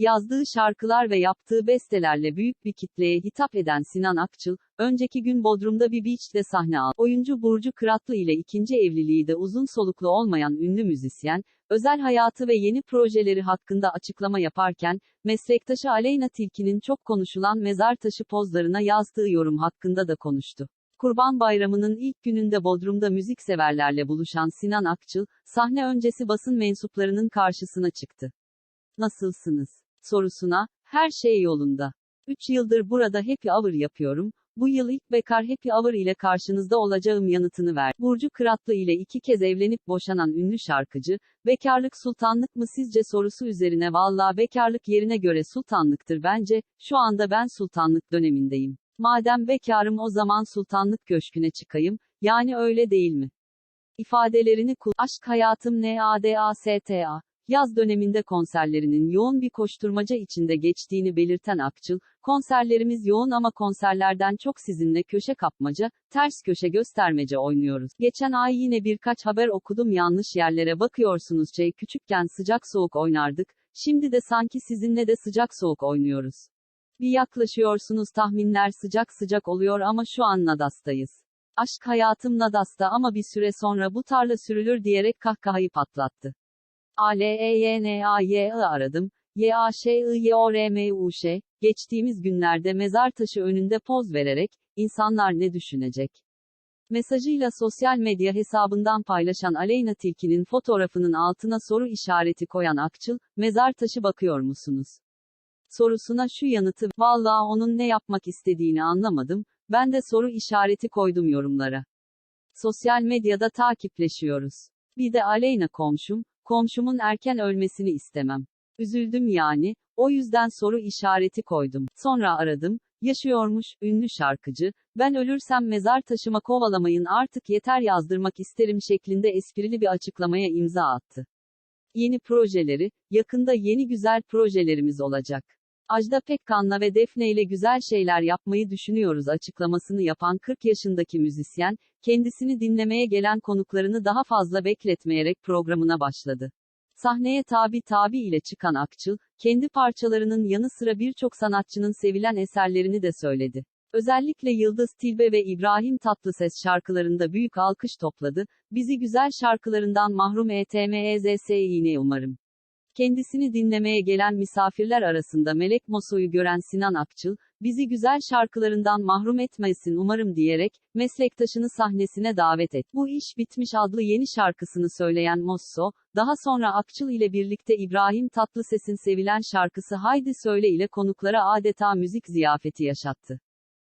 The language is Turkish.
Yazdığı şarkılar ve yaptığı bestelerle büyük bir kitleye hitap eden Sinan Akçıl, önceki gün Bodrum'da bir beach'te sahne aldı. Oyuncu Burcu Kıratlı ile ikinci evliliği de uzun soluklu olmayan ünlü müzisyen, özel hayatı ve yeni projeleri hakkında açıklama yaparken, meslektaşı Aleyna Tilki'nin çok konuşulan mezar taşı pozlarına yazdığı yorum hakkında da konuştu. Kurban Bayramı'nın ilk gününde Bodrum'da müzikseverlerle buluşan Sinan Akçıl, sahne öncesi basın mensuplarının karşısına çıktı. Nasılsınız? Sorusuna, her şey yolunda. 3 yıldır burada happy hour yapıyorum, bu yıl ilk bekar happy hour ile karşınızda olacağım yanıtını ver. Burcu Kıratlı ile iki kez evlenip boşanan ünlü şarkıcı, bekarlık sultanlık mı sizce sorusu üzerine valla bekarlık yerine göre sultanlıktır bence, şu anda ben sultanlık dönemindeyim. Madem bekarım o zaman sultanlık köşküne çıkayım, yani öyle değil mi? ifadelerini kul aşk hayatım NADASTA yaz döneminde konserlerinin yoğun bir koşturmaca içinde geçtiğini belirten Akçıl, konserlerimiz yoğun ama konserlerden çok sizinle köşe kapmaca, ters köşe göstermece oynuyoruz. Geçen ay yine birkaç haber okudum yanlış yerlere bakıyorsunuz şey küçükken sıcak soğuk oynardık, şimdi de sanki sizinle de sıcak soğuk oynuyoruz. Bir yaklaşıyorsunuz tahminler sıcak sıcak oluyor ama şu an Nadas'tayız. Aşk hayatım Nadas'ta ama bir süre sonra bu tarla sürülür diyerek kahkahayı patlattı. A L E Y N A Y I aradım. Y A Ş I Y O R M U Ş. Geçtiğimiz günlerde mezar taşı önünde poz vererek insanlar ne düşünecek? Mesajıyla sosyal medya hesabından paylaşan Aleyna Tilki'nin fotoğrafının altına soru işareti koyan Akçıl, mezar taşı bakıyor musunuz? Sorusuna şu yanıtı, vallahi onun ne yapmak istediğini anlamadım, ben de soru işareti koydum yorumlara. Sosyal medyada takipleşiyoruz. Bir de Aleyna komşum, komşumun erken ölmesini istemem. Üzüldüm yani, o yüzden soru işareti koydum. Sonra aradım, yaşıyormuş, ünlü şarkıcı, ben ölürsem mezar taşıma kovalamayın artık yeter yazdırmak isterim şeklinde esprili bir açıklamaya imza attı. Yeni projeleri, yakında yeni güzel projelerimiz olacak. Ajda Pekkan'la ve Defne ile güzel şeyler yapmayı düşünüyoruz açıklamasını yapan 40 yaşındaki müzisyen, kendisini dinlemeye gelen konuklarını daha fazla bekletmeyerek programına başladı. Sahneye tabi tabi ile çıkan Akçıl, kendi parçalarının yanı sıra birçok sanatçının sevilen eserlerini de söyledi. Özellikle Yıldız Tilbe ve İbrahim Tatlıses şarkılarında büyük alkış topladı, bizi güzel şarkılarından mahrum etmezsine umarım. Kendisini dinlemeye gelen misafirler arasında Melek Moso'yu gören Sinan Akçıl, bizi güzel şarkılarından mahrum etmesin umarım diyerek, meslektaşını sahnesine davet et. Bu iş bitmiş adlı yeni şarkısını söyleyen Mosso, daha sonra Akçıl ile birlikte İbrahim Tatlıses'in sevilen şarkısı Haydi Söyle ile konuklara adeta müzik ziyafeti yaşattı.